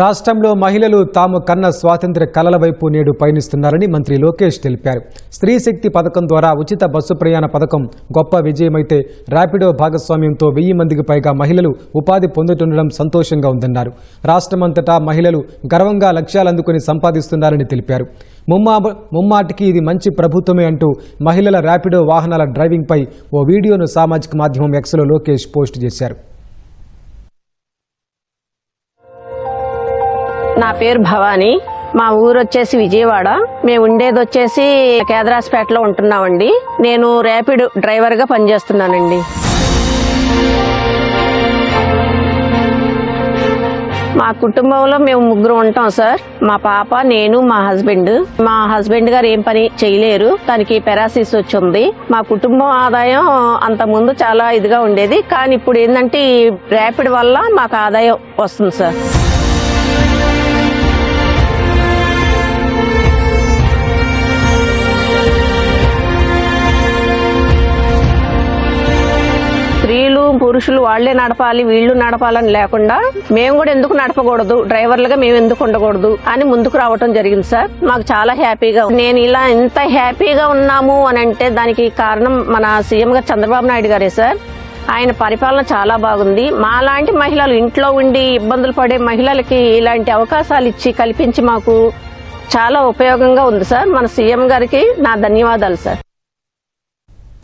రాష్ట్రంలో మహిళలు తాము కన్న స్వాతంత్ర కలల వైపు నేడు పయనిస్తున్నారని మంత్రి లోకేష్ తెలిపారు. స్త్రీ శక్తి పథకం ద్వారా ఉచిత బస్సు ప్రయాణ పథకం గొప్ప విజయమైతే ర్యాపిడో భాగస్వామ్యంతో వెయ్యి మందికి పైగా మహిళలు ఉపాధి పొందుతుండడం సంతోషంగా ఉందన్నారు. రాష్ట్రమంతటా మహిళలు గర్వంగా లక్ష్యాలు అందుకుని సంపాదిస్తున్నారని తెలిపారు. ముమ్మా ముమ్మాటికి ఇది మంచి ప్రభుత్వమే అంటూ మహిళల ర్యాపిడో వాహనాల డ్రైవింగ్పై ఓ వీడియోను సామాజిక మాధ్యమం ఎక్స్లో లోకేష్ పోస్టు చేశారు. నా పేరు భవాని. మా ఊరు వచ్చేసి విజయవాడ. మేము ఉండేది వచ్చేసి కేదరాస్పేటలో ఉంటున్నామండి. నేను ర్యాపిడ్ డ్రైవర్గా పనిచేస్తున్నానండి. మా కుటుంబంలో మేము ముగ్గురు ఉంటాం సార్. మా పాప నేను మా హస్బెండ్. మా హస్బెండ్ గారు ఏం పని చేయలేరు. తనకి పెరాసిస్ వచ్చింది. మా కుటుంబం ఆదాయం అంత ముందు చాలా ఇదిగా ఉండేది. కానీ ఇప్పుడు ఏంటంటే ర్యాపిడ్ వల్ల మాకు ఆదాయం వస్తుంది సార్. పురుషులు వాళ్ళే నడపాలి వీళ్ళు నడపాలని లేకుండా మేము కూడా ఎందుకు నడపకూడదు? డ్రైవర్లుగా మేము ఎందుకు ఉండకూడదు? అని ముందుకు రావటం జరిగింది సార్. మాకు చాలా హ్యాపీగా నేను ఇలా ఇంత హ్యాపీగా ఉన్నాము అని అంటే దానికి కారణం మన సీఎం గారు చంద్రబాబు నాయుడు గారే సార్. ఆయన పరిపాలన చాలా బాగుంది. మాలాంటి మహిళలు ఇంట్లో ఉండి ఇబ్బందులు పడే మహిళలకి ఇలాంటి అవకాశాలు ఇచ్చి కల్పించి మాకు చాలా ఉపయోగంగా ఉంది సార్. మన సీఎం గారికి నా ధన్యవాదాలు సార్.